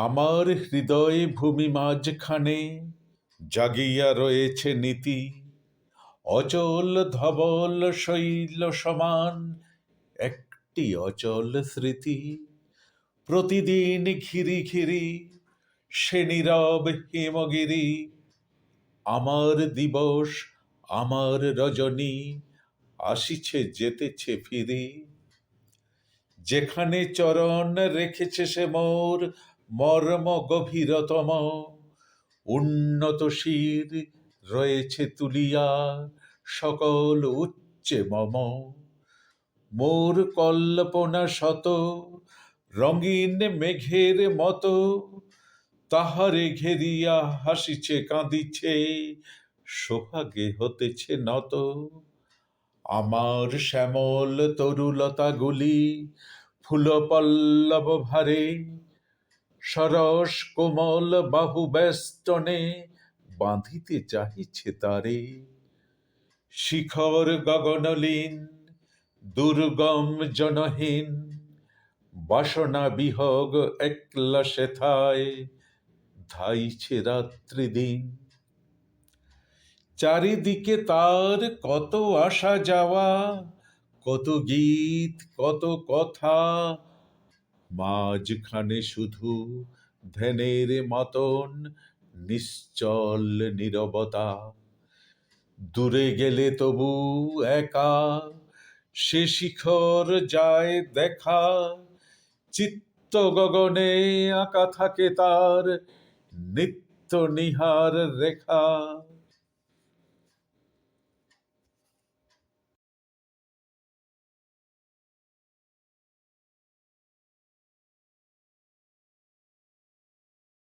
আমার হৃদয় ভূমি মাঝখানে জাগিয়া রয়েছে নীতি। অচল ধবল শৈল সমান একটি অচল স্মৃতি। প্রতিদিন ঘিরি ঘিরি সে নীরব হিমগিরি। আমার দিবস, আমার রজনী আসিছে, যেতেছে ফিরে। যেখানে চরণ রেখেছে সে মোর মর্ম গভীরতম উন্নত শির রয়েছে তুলিয়া, সকল উচ্চে মম। মোর কল্পনা শত, রঙিন মেঘের মতো। তাহারে ঘেরিয়া হাসিছে, কাঁদিছে, সোহাগে হতেছে নত। আমার শ্যামল তরুলতাগুলি ফুল পল্লব ভারে সরস কোমল বাহু বেষ্টনে বাঁধিতে চাহিছে তারে। শিখর গগনলীন, দুর্গম জনহীন, বাসনা বিহগ একলা সেথায় ধাইছে রাত্রি দিন। চারিদিকে তার কত আসা যাওয়া, কত গীত, কত কথা মাঝখানে শুধু ধ্যানের মতন নিশ্চল নীরবতা। দূরে গেলে তবু একা, সে শিখর যায় দেখা। চিত্ত গগনে আঁকা থাকে তার নিত্য নিহার রেখা।